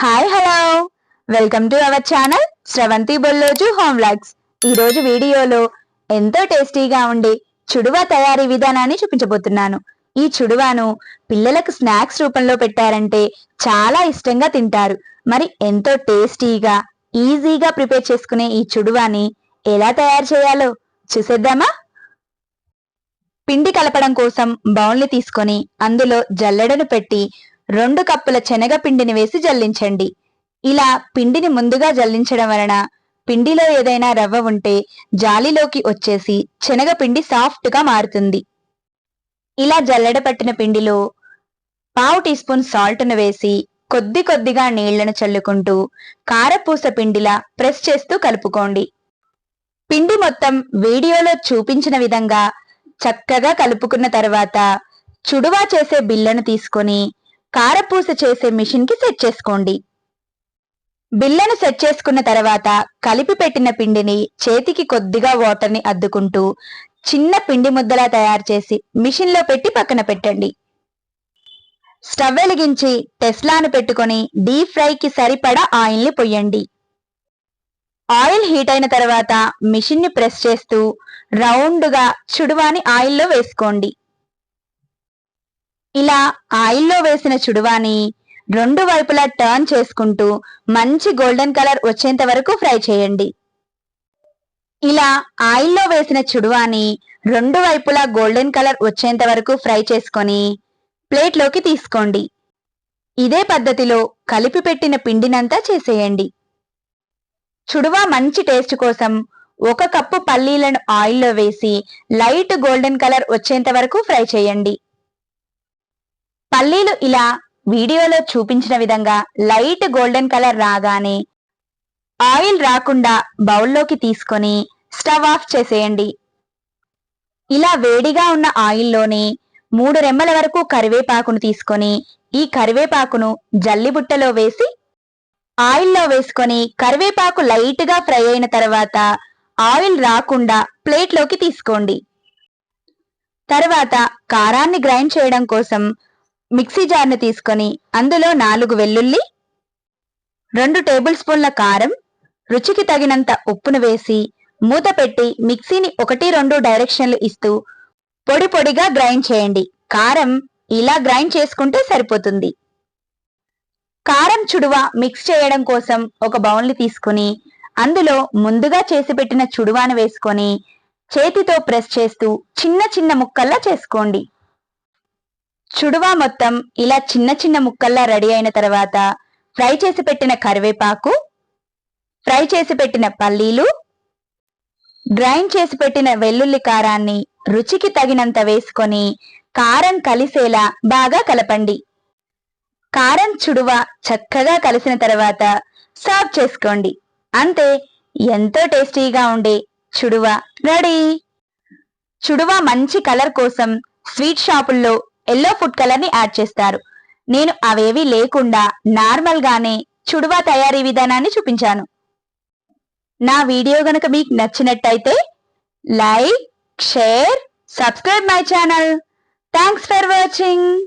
Hi hello welcome to our channel Sravanthi Bolloju home vlogs ఈరోజు వీడియోలో ఎంతో టేస్టీగా ఉండే చుడువా తయారీ విధానాన్ని చూపించబోతున్నాను. ఈ చుడువాను పిల్లలకు స్నాక్స్ రూపంలో పెట్టారంటే చాలా ఇష్టంగా తింటారు. మరి ఎంతో టేస్టీగా ఈజీగా ప్రిపేర్ చేసుకునే ఈ చుడువాని ఎలా తయారు చేయాలో చూసేద్దామా? పిండి కలపడం కోసం బౌల్ని తీసుకొని అందులో జల్లెడను పెట్టి రెండు కప్పుల శనగపిండిని వేసి జల్లించండి. ఇలా పిండిని ముందుగా జల్లించడం వలన పిండిలో ఏదైనా రవ్వ ఉంటే జాలిలోకి వచ్చేసి శనగపిండి సాఫ్ట్గా మారుతుంది. ఇలా జల్లెడ పట్టిన పిండిలో పావు టీ స్పూన్ సాల్ట్ను వేసి కొద్ది కొద్దిగా నీళ్ళను చల్లుకుంటూ కారపూస పిండిలా ప్రెస్ చేస్తూ కలుపుకోండి. పిండి మొత్తం వీడియోలో చూపించిన విధంగా చక్కగా కలుపుకున్న తర్వాత చుడువా చేసే బిల్లను తీసుకొని కారపూస చేసే మిషన్కి సెట్ చేసుకోండి. బిల్లను సెట్ చేసుకున్న తర్వాత కలిపి పెట్టిన పిండిని చేతికి కొద్దిగా వాటర్ని అద్దుకుంటూ చిన్న పిండి ముద్దలా తయారు చేసి మిషన్లో పెట్టి పక్కన పెట్టండి. స్టవ్ వెలిగించి టెస్లాను పెట్టుకొని డీప్ ఫ్రైకి సరిపడా ఆయిల్ని పొయ్యండి. ఆయిల్ హీట్ అయిన తర్వాత మిషన్ని ప్రెస్ చేస్తూ రౌండ్గా చుడువాని ఆయిల్లో వేసుకోండి. ఇలా ఆయిల్లో వేసిన చుడువాని రెండు వైపులా టర్న్ చేసుకుంటూ మంచి గోల్డెన్ కలర్ వచ్చేంత వరకు ఫ్రై చేయండి. ఇలా ఆయిల్లో వేసిన చుడువాని రెండు వైపులా గోల్డెన్ కలర్ వచ్చేంత వరకు ఫ్రై చేసుకొని ప్లేట్లోకి తీసుకోండి. ఇదే పద్ధతిలో కలిపి పెట్టిన పిండినంతా చేసేయండి. చుడువా మంచి టేస్ట్ కోసం ఒక కప్పు పల్లీలను ఆయిల్లో వేసి లైట్ గోల్డెన్ కలర్ వచ్చేంత వరకు ఫ్రై చేయండి. పల్లీలు ఇలా వీడియోలో చూపించిన విధంగా లైట్ గోల్డెన్ కలర్ రాగానే ఆయిల్ రాకుండా బౌల్లోకి తీసుకొని స్టవ్ ఆఫ్ చేసేయండి. ఇలా వేడిగా ఉన్న ఆయిల్లోనే మూడు రెమ్మల వరకు కరివేపాకును తీసుకొని ఈ కరివేపాకును జల్లిబుట్టలో వేసి ఆయిల్లో వేసుకొని కరివేపాకు లైట్గా ఫ్రై అయిన తర్వాత ఆయిల్ రాకుండా ప్లేట్లోకి తీసుకోండి. తర్వాత కారాన్ని గ్రైండ్ చేయడం కోసం మిక్సీ జార్ని తీసుకొని అందులో నాలుగు వెల్లుల్లి రెండు టేబుల్ స్పూన్ల కారం రుచికి తగినంత ఉప్పును వేసి మూత పెట్టి మిక్సీని ఒకటి రెండు డైరెక్షన్లు ఇస్తూ పొడి పొడిగా గ్రైండ్ చేయండి. కారం ఇలా గ్రైండ్ చేసుకుంటే సరిపోతుంది. కారం చుడువ మిక్స్ చేయడం కోసం ఒక బౌల్ని తీసుకుని అందులో ముందుగా చేసి పెట్టిన చుడువాను వేసుకొని చేతితో ప్రెస్ చేస్తూ చిన్న చిన్న ముక్కల్లా చేసుకోండి. చుడువా మొత్తం ఇలా చిన్న చిన్న ముక్కల్లా రెడీ అయిన తర్వాత ఫ్రై చేసి పెట్టిన కరివేపాకు ఫ్రై చేసి పెట్టిన పల్లీలు గ్రైండ్ చేసి పెట్టిన వెల్లుల్లి కారాన్ని రుచికి తగినంత వేసుకొని కారం కలిసేలా బాగా కలపండి. కారం చుడువ చక్కగా కలిసిన తర్వాత సర్వ్ చేసుకోండి. అంతే ఎంతో టేస్టీగా ఉండే చుడువ రెడీ. చుడువ మంచి కలర్ కోసం స్వీట్ షాపుల్లో ఎల్లో ఫుడ్ కలర్ని యాడ్ చేస్తారు. నేను అవేవి లేకుండా నార్మల్ గానే చుడువా తయారీ విధానాన్ని చూపించాను. నా వీడియో గనక మీకు నచ్చినట్టయితే like share subscribe my channel. Thanks for watching.